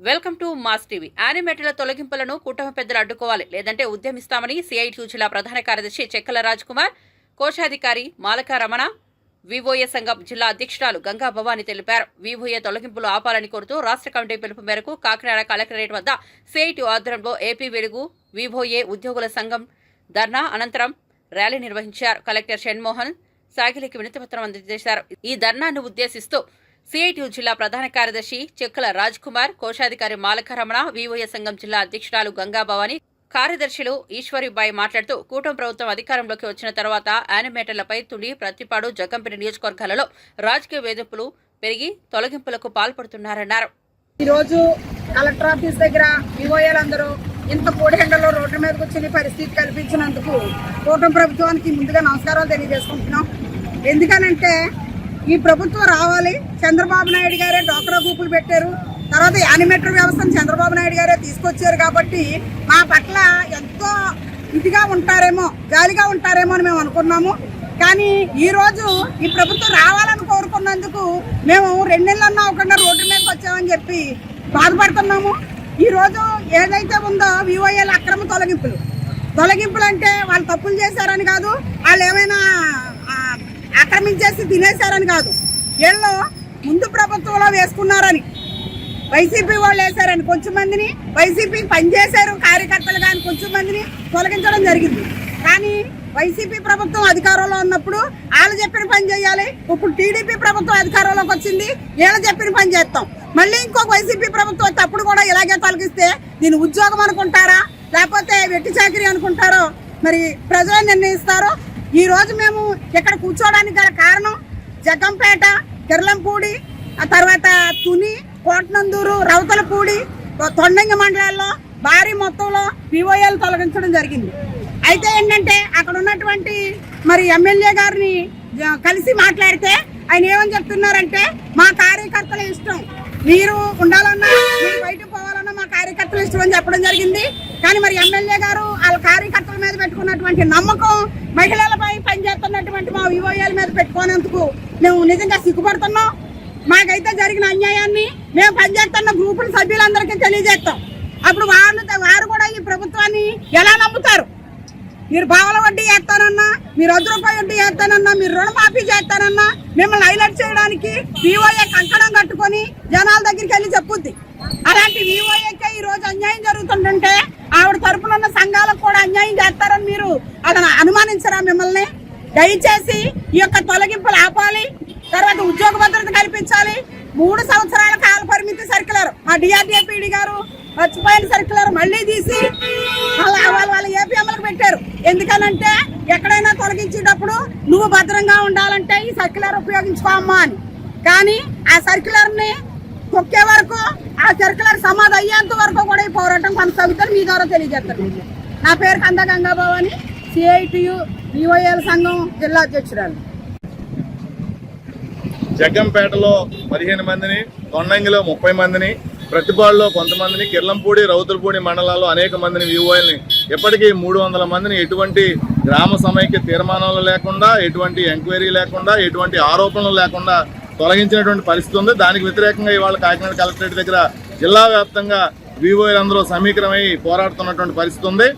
Welcome to mass TV. యానిమేటర్ల తొలగింపులను కుటుంబ పెద్దలు అడ్డుకోవాలి. లేదంటే ఉద్యమిస్తామని సిఐటి జిల్లా ప్రధాన కార్యదర్శి చెక్కల రాజ్ కుమార్ కోశాధికారి మాలక రమణ వివోఏ సంఘం జిల్లా అధ్యక్షురాలు గంగా భవాని తెలిపారు. వివోఏ తొలగింపులు ఆపాలని కోరుతూ రాష్ట్ర కమిటీ పిలుపు మేరకు కాకినాడ కలెక్టరేట్ వద్ద సిఐటి ఆధ్వర్యంలో ఏపీ వెలుగు వివోఏ ఉద్యోగుల సంఘం ధర్నా అనంతరం ర్యాలీ నిర్వహించారు. కలెక్టర్ షణ్మోహన్ సాగిలికి వినతిపత్రం అందజేశారు. ఈ ధర్నాను ఉద్దేశిస్తూ సిఐటియు జిల్లా ప్రధాన కార్యదర్శి చెక్కల రాజ్ కుమార్ కోశాధికారి మాలకరమణ వివోయ సంఘం జిల్లా అధ్యక్షురాలు గంగాభవాని కార్యదర్శులు ఈశ్వరిబాయి మాట్లాడుతూ కూటమి ప్రభుత్వం అధికారంలోకి వచ్చిన తర్వాత యానిమేటర్లపై తుడి ప్రతిపాడు జగంపేట నియోజకవర్గాలలో రాజకీయ వేధింపులు పెరిగి తొలగింపులకు పాల్పడుతున్నారన్నారు. ఈరోజు కలెక్టర్ ఆఫీస్ దగ్గర వివోఏలందరూ ఇంత కోడిహెండలో రోడ్డు మీదకి వచ్చిన పరిస్థితి కల్పించినందుకు కూటమి ప్రభుత్వానికి ముందుగా నమస్కారాలు తెలియజేసుకుంటున్నాం. ఎందుకనంటే ఈ ప్రభుత్వం రావాలి. చంద్రబాబు నాయుడు గారే డోక్రా గ్రూపులు పెట్టారు. తర్వాత యానిమేటర్ వ్యవస్థను చంద్రబాబు నాయుడు గారే తీసుకొచ్చారు కాబట్టి మా పట్ల ఎంతో ఇదిగా ఉంటారేమో జాలిగా ఉంటారేమో అని మేము అనుకున్నాము. కానీ ఈ రోజు ఈ ప్రభుత్వం రావాలని కోరుకున్నందుకు మేము రెండు నెలలన్నా అవ్వకుండా రోడ్డు మీదకి వచ్చామని చెప్పి బాధపడుతున్నాము. ఈ రోజు ఏదైతే ఉందో వివోఏల అక్రమ తొలగింపులు. తొలగింపులు అంటే వాళ్ళు తప్పులు చేశారని కాదు వాళ్ళు ఏమైనా ఆక్రమించేసి తినేశారని కాదు. వీళ్ళు ముందు ప్రభుత్వంలో వేసుకున్నారని. వైసీపీ వాళ్ళు వేశారని కొంచెం మందిని వైసీపీ పనిచేశారు కార్యకర్తలు కానీ కొంచెం మందిని తొలగించడం జరిగింది. కానీ వైసీపీ ప్రభుత్వం అధికారంలో ఉన్నప్పుడు వాళ్ళు చెప్పిన పని చేయాలి. ఇప్పుడు టీడీపీ ప్రభుత్వం అధికారంలోకి వచ్చింది వీళ్ళు చెప్పిన పని చేస్తాం. మళ్ళీ ఇంకొక వైసీపీ ప్రభుత్వం తప్పుడు కూడా ఇలాగే తొలగిస్తే దీని ఉద్యోగం అనుకుంటారా? లేకపోతే వెట్టి చాకరీ అనుకుంటారో? మరి ప్రజలు నిర్ణయిస్తారో? ఈ రోజు మేము ఇక్కడ కూర్చోవడానికి గల కారణం జగ్గంపేట కిర్లంపూడి ఆ తర్వాత తుని కోటనందూరు రవతలపూడి తొండంగి మండలాల్లో భారీ మొత్తంలో పిఓఎల్ తొలగించడం జరిగింది. అయితే ఏంటంటే అక్కడ ఉన్నటువంటి మరి ఎమ్మెల్యే గారిని కలిసి మాట్లాడితే ఆయన ఏమని చెప్తున్నారంటే మా కార్యకర్తల ఇష్టం. మీరు ఉండాలన్నా మీరు బయటకు పోవాలన్నా మా కార్యకర్తల ఇష్టం అని చెప్పడం జరిగింది. కానీ మరి ఎమ్మెల్యే గారు వాళ్ళ కార్యకర్తల మీద పెట్టుకున్నటువంటి నమ్మకం మా మీద పెట్టుకునేందుకు మేము నిజంగా సిగ్గుపడుతున్నాం. మాకైతే జరిగిన అన్యాయాన్ని మేము పనిచేస్తున్న గ్రూపుల సభ్యులందరికీ తెలియజేస్తాం. అప్పుడు వారు వారు కూడా ఈ ప్రభుత్వాన్ని ఎలా నమ్ముతారు? మీరు బావల వడ్డీ చేస్తానన్నా మీరు వద్ద రూపాయి వడ్డీ చేస్తానన్నా మీరు రుణమాఫీ చేస్తానన్నా మిమ్మల్ని హైలైట్ చేయడానికి వివోఏ కంకణం కట్టుకొని జనాల దగ్గరికి వెళ్ళి చెప్పుద్ది. అలాంటి వివోఏకే ఈ రోజు అన్యాయం జరుగుతుంటుంటే ఆవిడ తరపున ఉన్న సంఘాలకు కూడా అన్యాయం చేస్తారని మీరు అతను అనుమానించరా మిమ్మల్ని? దయచేసి ఈ యొక్క తొలగింపులు ఆపాలి తర్వాత ఉద్యోగ భద్రత కల్పించాలి. మూడు సంవత్సరాల కాల పరిమితి సర్కులర్ మా డిఆర్డీఏ గారు మర్చిపోయిన సర్కులర్ మళ్ళీ తీసి వాళ్ళ వాళ్ళ ఏపీఎంలకు పెట్టారు. ఎందుకనంటే ఎక్కడైనా తొలగించేటప్పుడు నువ్వు భద్రంగా ఉండాలంటే ఈ సర్క్యులర్ ఉపయోగించుకోమ్మా అని. కానీ ఆ సర్క్యులర్ని తొక్కే వరకు ఆ సర్క్యులర్ సమాధి అయ్యేంత వరకు కూడా ఈ పోరాటం కొనసాగుతారు మీ ద్వారా తెలియజేస్తారు నా పేరు కంద గంగాబాబు సిఐటియు ఈఓఎల్ సంఘం జిల్లా అధ్యక్షురాలు. జగ్గంపేటలో పదిహేను మందిని కొండంగిలో ముప్పై మందిని ప్రతిపాడులో కొంతమందిని కిర్లంపూడి రౌతులపూడి మండలాల్లో అనేక మందిని వివోఎల్ని ఇప్పటికీ మూడు వందల మందిని ఎటువంటి గ్రామ సమైక్య తీర్మానాలు లేకుండా ఎటువంటి ఎంక్వైరీ లేకుండా ఎటువంటి ఆరోపణలు లేకుండా తొలగించినటువంటి పరిస్థితి ఉంది. దానికి వ్యతిరేకంగా ఇవాళ కాకినాడ కలెక్టరేట్ దగ్గర జిల్లా వ్యాప్తంగా వివోఎల్ అందరూ సమీకరమై పోరాడుతున్నటువంటి పరిస్థితి ఉంది.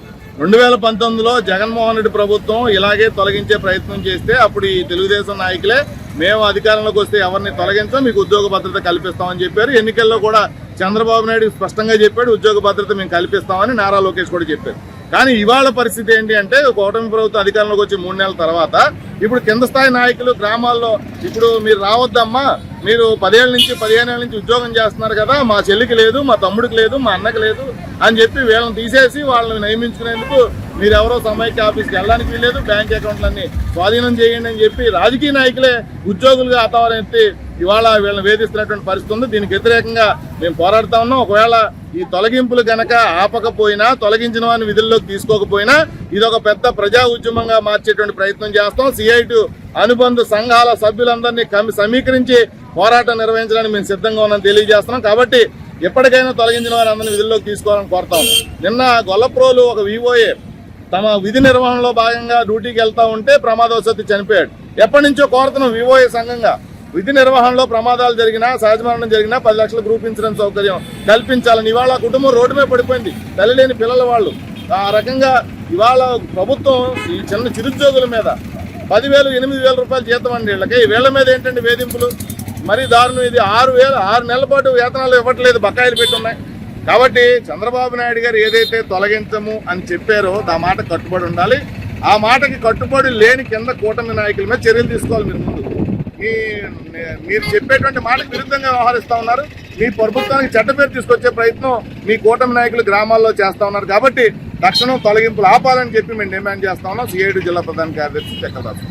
రెండు వేల పంతొమ్మిదిలో జగన్మోహన్ రెడ్డి ప్రభుత్వం ఇలాగే తొలగించే ప్రయత్నం చేస్తే అప్పుడు ఈ తెలుగుదేశం నాయకులే మేము అధికారంలోకి వస్తే ఎవరిని తొలగించాం మీకు ఉద్యోగ భద్రత కల్పిస్తామని చెప్పారు. ఎన్నికల్లో కూడా చంద్రబాబు నాయుడు స్పష్టంగా చెప్పాడు ఉద్యోగ భద్రత మేము కల్పిస్తామని నారా లోకేష్ కూడా చెప్పారు. కానీ ఇవాళ పరిస్థితి ఏంటి అంటే కూటమి ప్రభుత్వం అధికారంలోకి వచ్చి మూడు నెలల తర్వాత ఇప్పుడు కింద స్థాయి నాయకులు గ్రామాల్లో ఇప్పుడు మీరు రావద్దమ్మా మీరు పదేళ్ళ నుంచి పదిహేను ఏళ్ళ నుంచి ఉద్యోగం చేస్తున్నారు కదా మా చెల్లికి లేదు మా తమ్ముడికి లేదు మా అన్నకి లేదు అని చెప్పి వీళ్ళని తీసేసి వాళ్ళని నియమించుకునేందుకు మీరు ఎవరో సమైక్య ఆఫీస్కి వెళ్ళడానికి వీల్లేదు బ్యాంక్ అకౌంట్లన్నీ స్వాధీనం చేయండి అని చెప్పి రాజకీయ నాయకులే ఉద్యోగులుగా వాతావరణం ఎత్తి ఇవాళ వీళ్ళని వేధిస్తున్నటువంటి పరిస్థితి ఉంది. దీనికి వ్యతిరేకంగా మేము పోరాడుతా ఉన్నాం. ఒకవేళ ఈ తొలగింపులు గనక ఆపకపోయినా తొలగించిన వారిని విధుల్లోకి తీసుకోకపోయినా ఇది ఒక పెద్ద ప్రజా ఉద్యమంగా మార్చేటువంటి ప్రయత్నం చేస్తాం. సిఐటు అనుబంధ సంఘాల సభ్యులందరినీ కమి సమీకరించి పోరాటం నిర్వహించడానికి మేము సిద్ధంగా ఉన్నాం తెలియజేస్తున్నాం. కాబట్టి ఎప్పటికైనా తొలగించిన వారందరినీ విధుల్లోకి తీసుకోవాలని కోరుతాం. నిన్న గొల్లప్రోలు ఒక వివోఏ తమ విధి నిర్వహణలో భాగంగా డ్యూటీకి వెళ్తా ఉంటే ప్రమాదవశాత్తు చనిపోయాడు. ఎప్పటి నుంచో కోరుతున్నాం వివోఏ సంఘంగా విధి నిర్వహణలో ప్రమాదాలు జరిగినా సహజ మరణం జరిగినా పది లక్షల గ్రూప్ ఇన్సూరెన్స్ సౌకర్యం కల్పించాలని ఇవాళ కుటుంబం రోడ్డు మీద పడిపోయింది. తల్లి లేని పిల్లల వాళ్ళు. ఆ రకంగా ఇవాళ ప్రభుత్వం ఈ చిన్న చిరుద్యోగుల మీద పదివేలు ఎనిమిది వేల రూపాయలు జీతం అండి వీళ్ళకి. వీళ్ళ మీద ఏంటండి వేధింపులు? మరి దారుణం ఇది. ఆరు వేలు ఆరు నెలల పాటు వేతనాలు ఇవ్వట్లేదు బకాయిలు పెట్టున్నాయి. కాబట్టి చంద్రబాబు నాయుడు గారు ఏదైతే తొలగించము అని చెప్పారో ఆ మాట కట్టుబడి ఉండాలి. ఆ మాటకి కట్టుబడి లేని కింద కూటమి నాయకుల మీద చర్యలు తీసుకోవాలి మీరు ముందు. మీ మీరు చెప్పేటువంటి మాటకు విరుద్ధంగా వ్యవహరిస్తా ఉన్నారు. మీ ప్రభుత్వానికి చెడ్డ పేరు తీసుకొచ్చే ప్రయత్నం మీ కూటమి నాయకులు గ్రామాల్లో చేస్తూ ఉన్నారు. కాబట్టి తక్షణం తొలగింపులు ఆపాలని చెప్పి మేము డిమాండ్ చేస్తా ఉన్నాం. సిఐడి జిల్లా ప్రధాన కార్యదర్శి చక్రదాస్